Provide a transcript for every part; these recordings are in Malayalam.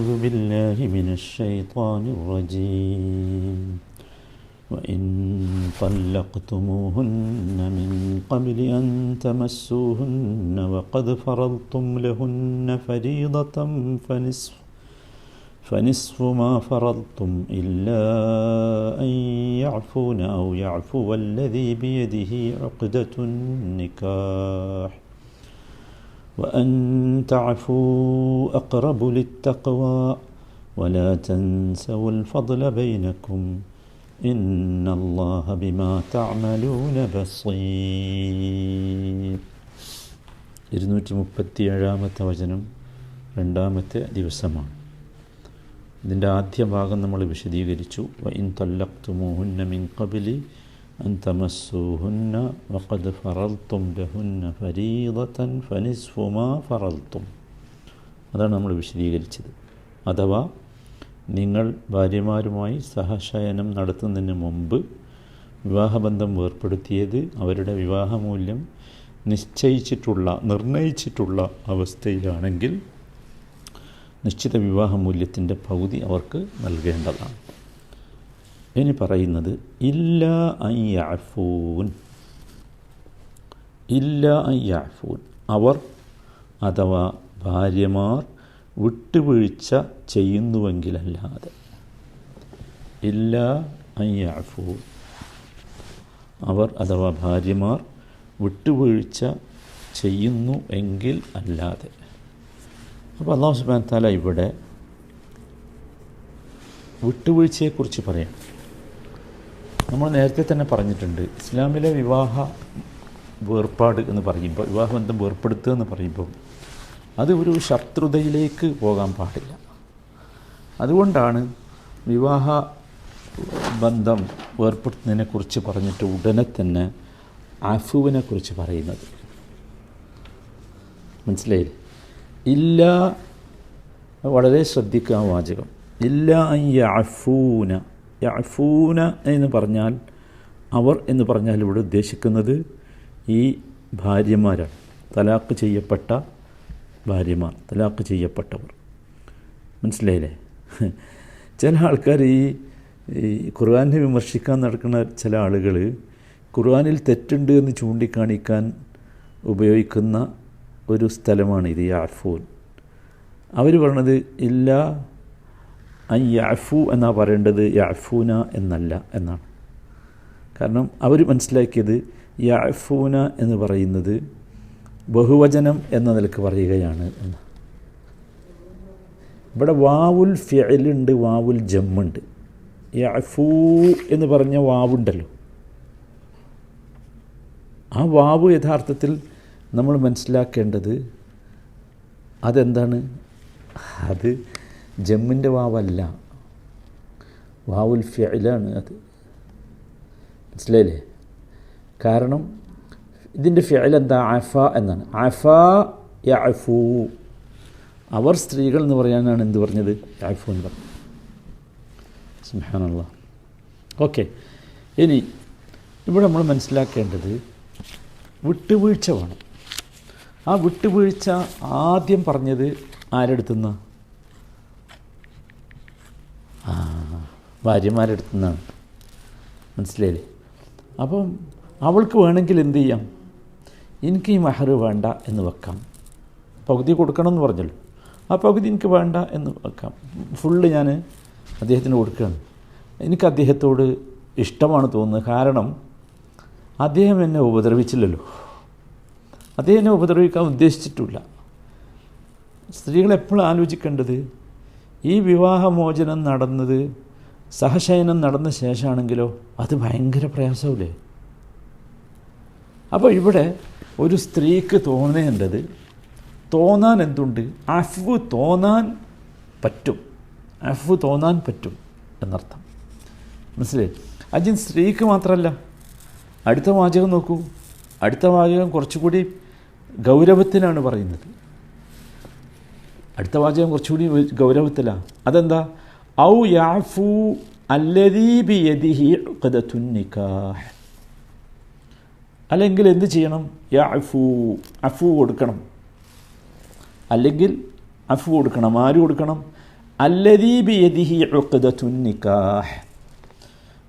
أعوذ بالله من الشيطان الرجيم. وإن طلقتموهن من قبل أن تمسوهن وقد فرضتم لهن فريضة فنصف فنصف ما فرضتم إلا أن يعفون أو يعفو الذي بيده عقدة النكاح. وأن تعفوا أقرب للتقوى ولا تنسوا الفضل بينكم إن الله بما تعملون بصير ഇരുന്നൂറ്റി മുപ്പത്തി ഏഴാമത്തെ വചനം രണ്ടാമത്തെ ദിവസമാണ് ഇതിൻ്റെ ആദ്യ ഭാഗം നമ്മൾ വിശദീകരിച്ചു വൈൻ തല്ലക്തുമൂഹുന്ന മിൻ കബിലി أن تمسوهن وقد فرضتم لهن فريضة فنصف ما فرضتم അതാണ് നമ്മൾ വിശദീകരിച്ചത് അഥവാ നിങ്ങൾ ഭാര്യമാരുമായി സഹശയനം നടത്തുന്നതിന് മുമ്പ് വിവാഹബന്ധം വേർപ്പെടുത്തിയത് അവരുടെ വിവാഹമൂല്യം നിശ്ചയിച്ചിട്ടുള്ള നിർണയിച്ചിട്ടുള്ള അവസ്ഥയിലാണെങ്കിൽ നിശ്ചിത വിവാഹമൂല്യത്തിൻ്റെ പകുതി അവർക്ക് നൽകേണ്ടതാണ് ഇനി പറയുന്നത് ഇല്ല അയ്യാഫൂൻ ഇല്ല അയ്യാഫൂൻ അവർ അഥവാ ഭാര്യമാർ വിട്ടുവീഴ്ച ചെയ്യുന്നുവെങ്കിലല്ലാതെ. ഇല്ല അയ്യാഫൂൻ അവർ അഥവാ ഭാര്യമാർ വിട്ടുവീഴ്ച ചെയ്യുന്നു എങ്കിൽ അല്ലാതെ. അപ്പോൾ അള്ളാഹു സുബാൻ താല ഇവിടെ വിട്ടുവീഴ്ചയെക്കുറിച്ച് പറയാം. നമ്മൾ നേരത്തെ തന്നെ പറഞ്ഞിട്ടുണ്ട് ഇസ്ലാമിലെ വിവാഹ വേർപാട് എന്ന് പറയുമ്പോൾ വിവാഹബന്ധം വേർപ്പെടുത്തുക എന്ന് പറയുമ്പോൾ അത് ഒരു ശത്രുതയിലേക്ക് പോകാൻ പാടില്ല. അതുകൊണ്ടാണ് വിവാഹ ബന്ധം വേർപ്പെടുത്തുന്നതിനെക്കുറിച്ച് പറഞ്ഞിട്ട് ഉടനെ തന്നെ അഫുവിനെ കുറിച്ച് പറയുന്നത്. മനസ്സിലായില്ലേ ഇല്ല വളരെ ശ്രദ്ധിക്കുക വാചകം. ഇല്ല യഫൂന യഫൂന എന്ന് പറഞ്ഞാൽ അവർ എന്ന് പറഞ്ഞാൽ ഇവിടെ ഉദ്ദേശിക്കുന്നത് ഈ ഭാര്യമാരാണ്. തലാക്ക് ചെയ്യപ്പെട്ട ഭാര്യമാർ തലാക്ക് ചെയ്യപ്പെട്ടവർ. മനസ്സിലായില്ലേ? ചില ആൾക്കാർ ഈ ഖുർആാനെ വിമർശിക്കാൻ നടക്കുന്ന ചില ആളുകൾ ഖുർആാനിൽ തെറ്റുണ്ട് എന്ന് ചൂണ്ടിക്കാണിക്കാൻ ഉപയോഗിക്കുന്ന ഒരു സ്ഥലമാണ് ഇത് യാഫൂൻ അവർ പറഞ്ഞത് ഇല്ല അൻ യഫു എന്നാണ് പറയേണ്ടത് യാഫൂന എന്നല്ല എന്നാണ്. കാരണം അവർ മനസ്സിലാക്കിയത് യാഫൂന എന്ന് പറയുന്നത് ബഹുവചനം എന്ന നിലയ്ക്ക് പറയുകയാണ് എന്ന് ഇവിടെ വാവുൽ ഫിയലുണ്ട് വാവുൽ ജമ്മുണ്ട്. യഫൂ എന്ന് പറഞ്ഞ വാവുണ്ടല്ലോ. ആ വാവ് യഥാർത്ഥത്തിൽ നമ്മൾ മനസ്സിലാക്കേണ്ടത് അതെന്താണ്? അത് ജമ്മിന്റെ വാവല്ല. വാവുൽ ഫിയലാണ് അത് മനസ്സിലായില്ലേ? കാരണം ഇതിന്റെ ഫിയൽ എന്താ? ആഫ എന്നാണ്. ആഫ യഫൂ അവർ സ്ത്രീകൾ എന്ന് പറയാനാണ് എന്ത് പറഞ്ഞത്? യാഫു എന്ന് പറഞ്ഞു ഓക്കെ. ഇനി ഇവിടെ നമ്മൾ മനസ്സിലാക്കേണ്ടത് വിട്ടുവീഴ്ച വേണം. ആ വിട്ടുവീഴ്ച ആദ്യം പറഞ്ഞത് ആരെടുത്തുനിന്ന് ആ ഭാര്യമാരെടുത്തുനിന്നാണ് മനസ്സിലായില്ലേ? അപ്പം അവൾക്ക് വേണമെങ്കിൽ എന്ത് ചെയ്യാം? എനിക്ക് ഈ മഹർ വേണ്ട എന്ന് വെക്കാം. പകുതി കൊടുക്കണം എന്ന് പറഞ്ഞല്ലോ. ആ പകുതി എനിക്ക് വേണ്ട എന്ന് വെക്കാം. ഫുള്ള് ഞാൻ അദ്ദേഹത്തിന് കൊടുക്കുകയാണ്. എനിക്ക് അദ്ദേഹത്തോട് ഇഷ്ടമാണ് തോന്നുന്നത്. കാരണം അദ്ദേഹം എന്നെ ഉപദ്രവിച്ചില്ലല്ലോ. അദ്ദേഹം എന്നെ ഉപദ്രവിക്കാൻ ഉദ്ദേശിച്ചിട്ടില്ല സ്ത്രീകൾ എപ്പോഴും ആലോചിക്കേണ്ടത്? ഈ വിവാഹമോചനം നടന്നത് സഹശയനം നടന്ന ശേഷമാണെങ്കിലോ അത് ഭയങ്കര പ്രയാസമില്ലേ? അപ്പോൾ ഇവിടെ ഒരു സ്ത്രീക്ക് തോന്നേണ്ടത് തോന്നാൻ എന്തുണ്ട്? അഫ്വ് തോന്നാൻ പറ്റും. അഫ്വ് തോന്നാൻ പറ്റും എന്നർത്ഥം. മനസ്സിലായി? അജിൻ സ്ത്രീക്ക് മാത്രമല്ല അടുത്ത വാചകം നോക്കൂ. അടുത്ത വാചകം കുറച്ചുകൂടി ഗൗരവത്തിനാണ് പറയുന്നത്. അടുത്ത വാചകം കുറച്ചുകൂടി ഗൗരവത്തിലാണ് അതെന്താ? ഔ യാഫു അല്ലദീബി നിക്കാഹ് അല്ലെങ്കിൽ എന്ത് ചെയ്യണം? യാഫു അഫു കൊടുക്കണം. അല്ലെങ്കിൽ അഫു കൊടുക്കണം. ആര് കൊടുക്കണം? അല്ലദീബിയദിഹി യദിഹി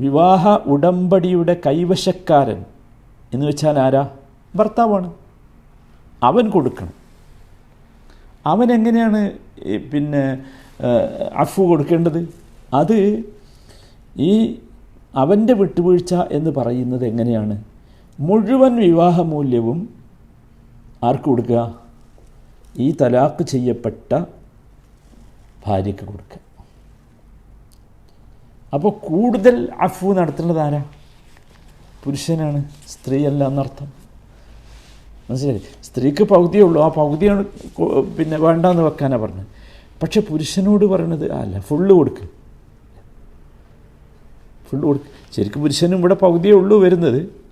വിവാഹ ഉടമ്പടിയുടെ കൈവശക്കാരൻ എന്ന് വെച്ചാൽ ആരാ? ഭർത്താവാണ്. അവൻ കൊടുക്കണം. അവൻ എങ്ങനെയാണ് പിന്നെ അഫു കൊടുക്കേണ്ടത്? അത് ഈ അവന്റെ വിട്ടുവീഴ്ച എന്ന് പറയുന്നത് എങ്ങനെയാണ്? മുഴുവൻ വിവാഹമൂല്യവും ആർക്ക് കൊടുക്കുക? ഈ തലാക്ക് ചെയ്യപ്പെട്ട ഭാര്യയ്ക്ക് കൊടുക്കുക. അപ്പോൾ കൂടുതൽ അഫു നടത്തേണ്ടത് ആരാ? പുരുഷനാണ് സ്ത്രീയല്ല എന്നർത്ഥം. മനസ്സിലായി സ്ത്രീക്ക് പകുതിയേ ഉള്ളൂ. ആ പകുതിയാണ് പിന്നെ വേണ്ടാന്ന് വെക്കാനാണ് പറഞ്ഞത്. പക്ഷെ പുരുഷനോട് പറയണത് അല്ല ഫുള്ള് കൊടുക്ക്. ഫുള്ള് കൊടുക്ക്. ശരിക്കും പുരുഷനും ഇവിടെ പകുതിയേ ഉള്ളൂ വരുന്നത്.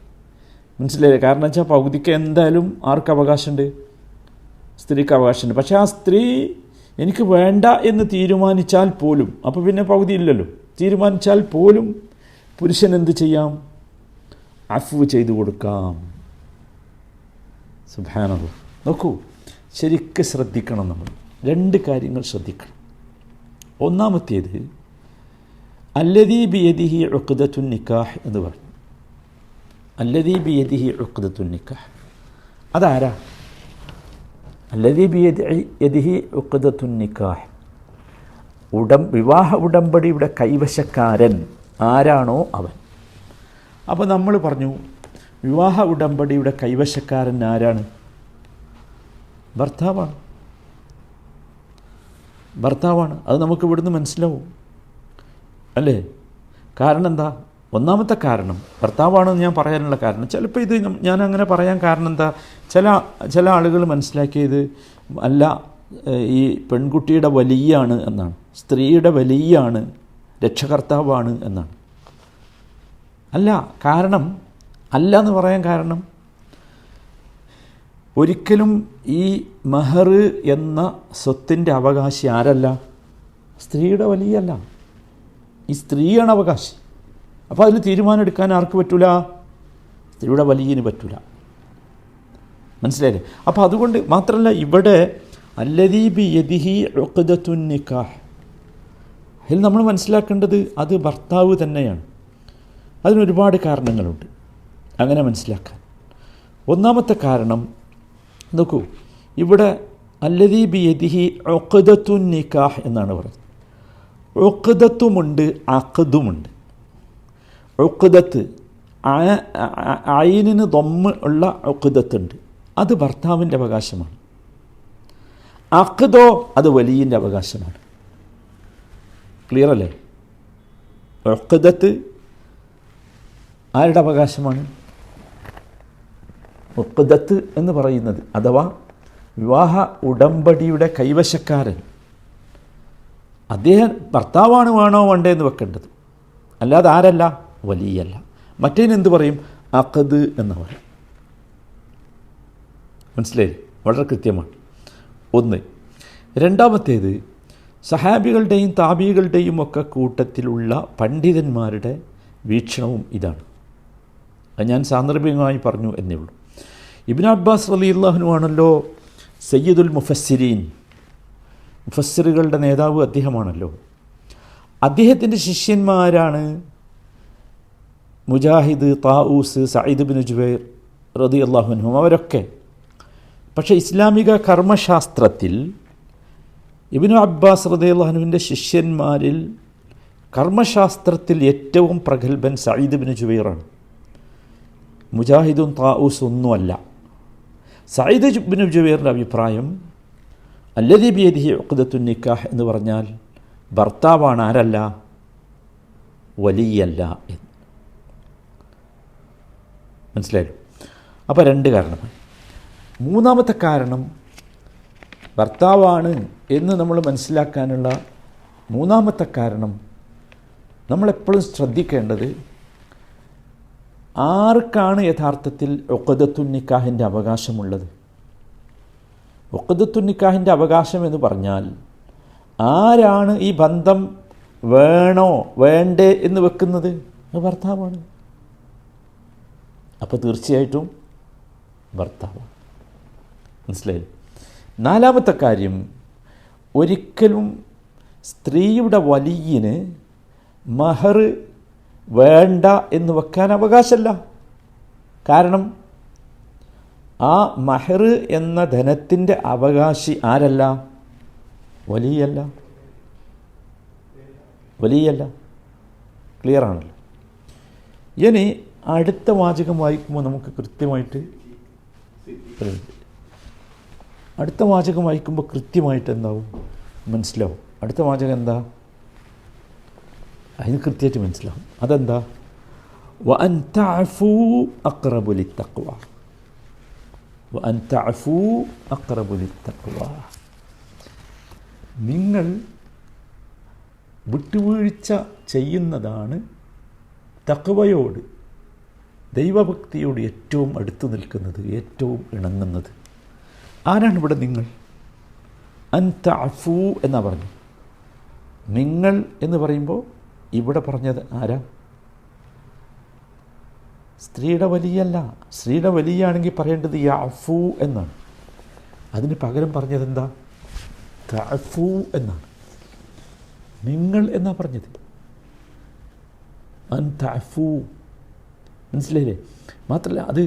മനസ്സിലായില്ലേ? കാരണം വെച്ചാൽ പകുതിക്ക് എന്തായാലും ആർക്ക് അവകാശമുണ്ട്? സ്ത്രീക്ക് അവകാശമുണ്ട്. പക്ഷേ ആ സ്ത്രീ എനിക്ക് വേണ്ട എന്ന് തീരുമാനിച്ചാൽ പോലും അപ്പോൾ പിന്നെ പകുതി ഇല്ലല്ലോ. തീരുമാനിച്ചാൽ പോലും പുരുഷൻ എന്ത് ചെയ്യാം? അഫ്വ് ചെയ്തു കൊടുക്കാം. സുഭാനത് നോക്കൂ ശരിക്കും ശ്രദ്ധിക്കണം നമ്മൾ. രണ്ട് കാര്യങ്ങൾ ശ്രദ്ധിക്കണം. ഒന്നാമത്തേത് അല്ലദീ ബിയദിഹി ഒക്കുദത്തു നിക്കാഹ് എന്ന് പറഞ്ഞു. അല്ലദീ ബിയദിഹി ഒക്കുദത്തു നിക്കാഹ്. അതാരാ? അല്ലദീ ബിയദിഹി ഒക്കുദത്തു നിക്കാഹ്. ഉടം വിവാഹ ഉടമ്പടിയുടെ കൈവശക്കാരൻ ആരാണോ അവൻ. അപ്പോൾ നമ്മൾ പറഞ്ഞു വിവാഹ ഉടമ്പടിയുടെ കൈവശക്കാരൻ ആരാണ്? ഭർത്താവാണ്. ഭർത്താവാണ്. അത് നമുക്ക് ഇവിടുന്ന് മനസ്സിലാവും. അല്ലേ? കാരണം എന്താ? ഒന്നാമത്തെ കാരണം ഭർത്താവാണെന്ന് ഞാൻ പറയാനുള്ള കാരണം ചിലപ്പോൾ ഇത് ഞാൻ അങ്ങനെ പറയാൻ കാരണം എന്താ? ചില ചില ആളുകൾ മനസ്സിലാക്കിയത് അല്ല ഈ പെൺകുട്ടിയുടെ വലിയാണ് എന്നാണ്. സ്ത്രീയുടെ വലിയാണ് രക്ഷകർത്താവാണ് എന്നാണ്. അല്ല കാരണം അല്ല എന്ന് പറയാൻ കാരണം ഒരിക്കലും ഈ മെഹർ എന്ന സ്വത്തിന്റെ അവകാശി ആരല്ല? സ്ത്രീയുടെ വലിയല്ല. ഈ സ്ത്രീയാണ് അവകാശി. അപ്പോൾ അതിന് തീരുമാനം എടുക്കാൻ ആർക്ക് പറ്റൂല? സ്ത്രീയുടെ വലിയന് പറ്റൂല. മനസ്സിലായില്ലേ? അപ്പോൾ അതുകൊണ്ട് മാത്രമല്ല ഇവിടെ അല്ലദീബി യദിഹി അതിൽ നമ്മൾ മനസ്സിലാക്കേണ്ടത് അത് ഭർത്താവ് തന്നെയാണ്. അതിനൊരുപാട് കാരണങ്ങളുണ്ട്. അങ്ങനെ മനസ്സിലാക്കാൻ. ഒന്നാമത്തെ കാരണം നോക്കൂ ഇവിടെ അല്ലദീബി യദിഹി ഒക്കദത്തുൻ നിക്കാഹ് എന്നാണ് പറയുന്നത്. ഒക്കദത്തുമുണ്ട് അക്കതുമുണ്ട് ഒക്കദത്ത് അയിനിന് തൊമ്മ ഉള്ള ഒക്കദത്തുണ്ട് അത് ഭർത്താവിന്റെ അവകാശമാണ്. അക്കദോ അത് വലിയന്റെ അവകാശമാണ്. ക്ലിയർ അല്ലേ? ഒക്കദത്ത് ആരുടെ അവകാശമാണ്? ഒക്കദത്ത് എന്ന് പറയുന്നത് അഥവാ വിവാഹ ഉടമ്പടിയുടെ കൈവശക്കാരൻ. അദ്ദേഹം ഭർത്താവാണ് വേണോ വേണ്ടേ എന്ന് വെക്കേണ്ടത്. അല്ലാതെ ആരല്ല? വലിയല്ല. മറ്റേനെന്ത് പറയും? അക്കത് എന്ന് പറയും. മനസ്സിലായി വളരെ കൃത്യമാണ്. ഒന്ന്. രണ്ടാമത്തേത് സഹാബികളുടെയും താബികളുടെയും ഒക്കെ കൂട്ടത്തിലുള്ള പണ്ഡിതന്മാരുടെ വീക്ഷണവും ഇതാണ്. അത് ഞാൻ സാന്ദർഭികമായി പറഞ്ഞു എന്നേ ഉള്ളൂ. ഇബിൻ അബ്ബാസ് അലി അള്ളാഹുനുമാണല്ലോ സയ്യിദുൽ മുഫസ്സിരീൻ. മുഫസ്സിറുകളുടെ നേതാവ് അദ്ദേഹമാണല്ലോ. അദ്ദേഹത്തിന്റെ ശിഷ്യന്മാരാണ് Mujahid Tawus Saeed bin Jubair റതി അള്ളാഹുനും അവരൊക്കെ. പക്ഷേ ഇസ്ലാമിക കർമ്മശാസ്ത്രത്തിൽ ഇബിനു അബ്ബാസ് റതി അള്ളാഹുനുവിന്റെ ശിഷ്യന്മാരിൽ കർമ്മശാസ്ത്രത്തിൽ ഏറ്റവും പ്രഗത്ഭൻ സയ്യിദ് ബിൻ ജുബൈറാണ്. മുജാഹിദും താഊസ് ഒന്നുമല്ല. സയ്യിദ് ബിൻ ജുബൈറിന്റെ അഭിപ്രായം അല്ലദി ബിയദിഹി ഉഖ്ദത്തുൻ നിക്കാഹ് എന്ന് പറഞ്ഞാൽ ഭർത്താവാണ് ആരല്ല? വലിയല്ല എന്ന്. മനസ്സിലായല്ലോ? അപ്പോൾ രണ്ട് കാരണം. മൂന്നാമത്തെ കാരണം ഭർത്താവാണ് എന്ന് നമ്മൾ മനസ്സിലാക്കാനുള്ള മൂന്നാമത്തെ കാരണം നമ്മളെപ്പോഴും ശ്രദ്ധിക്കേണ്ടത് ആർക്കാണ് യഥാർത്ഥത്തിൽ ഒക്കദത്തുന്നിക്കാഹിന്റെ അവകാശമുള്ളത്? ഒക്കദത്തുന്നിക്കാഹിന്റെ അവകാശം എന്ന് പറഞ്ഞാൽ ആരാണ് ഈ ബന്ധം വേണോ വേണ്ടേ എന്ന് വെക്കുന്നത്? ഭർത്താവാണ്. അപ്പോൾ തീർച്ചയായിട്ടും ഭർത്താവാണ്. മനസ്സിലായി നാലാമത്തെ കാര്യം ഒരിക്കലും സ്ത്രീയുടെ വലിയന് മഹർ വേണ്ട എന്ന് വെക്കാൻ അവകാശമല്ല കാരണം ആ മഹർ എന്ന ധനത്തിന്റെ അവകാശി ആരല്ല? വലിയല്ല. വലിയല്ല. ക്ലിയർ ആണല്ലോ. ഇനി അടുത്ത വാചകം വായിക്കുമ്പോൾ നമുക്ക് കൃത്യമായിട്ട്. അടുത്ത വാചകം വായിക്കുമ്പോൾ കൃത്യമായിട്ട് എന്താവും? മനസ്സിലാവും. അടുത്ത വാചകം എന്താ? അതിന് കൃത്യമായിട്ട് മനസ്സിലാവും. അതെന്താ? വ അൻ തഅഫു അക്റബു ലിത്തഖ്വ. വ അൻ തഅഫു അക്റബു ലിത്തഖ്വ. നിങ്ങൾ വിട്ടുവീഴ്ച ചെയ്യുന്നതാണ് തക്വയോട് ദൈവഭക്തിയോട് ഏറ്റവും അടുത്തു നിൽക്കുന്നത് ഏറ്റവും ഇണങ്ങുന്നത്. ആരാണ് ഇവിടെ നിങ്ങൾ? അൻ തഅഫു എന്നാണ് പറഞ്ഞു നിങ്ങൾ എന്ന് പറയുമ്പോൾ ഇവിടെ പറഞ്ഞത് ആരാ? സ്ത്രീയുടെ വലിയല്ല. സ്ത്രീയുടെ വലിയാണെങ്കിൽ പറയേണ്ടത് യഫു എന്നാണ്. അതിന് പകരം പറഞ്ഞത് എന്താ? തഫു എന്നാണ്. നിങ്ങൾ എന്നാ പറഞ്ഞത്? അൻ തഫു മനസ്സിലായില്ലേ? മാത്രമല്ല അത്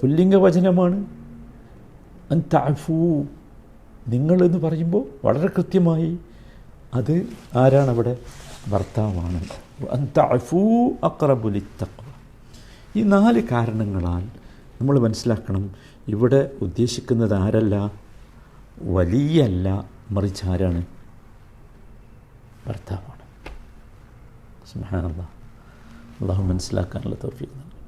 പുല്ലിംഗ വചനമാണ് അൻ തഫു നിങ്ങൾ എന്ന് പറയുമ്പോൾ വളരെ കൃത്യമായി അത് ആരാണ് അവിടെ? ഭർത്താവാണ്. ഈ നാല് കാരണങ്ങളാൽ നമ്മൾ മനസ്സിലാക്കണം ഇവിടെ ഉദ്ദേശിക്കുന്നത് ആരല്ല? വലിയല്ല മറിച്ച് ആരാണ്? ഭർത്താവാണ്. സുബ്ഹാനല്ലാഹ് അള്ളാഹു മനസ്സിലാക്കാനുള്ള തോഫീക്ക് നൽകട്ടെ.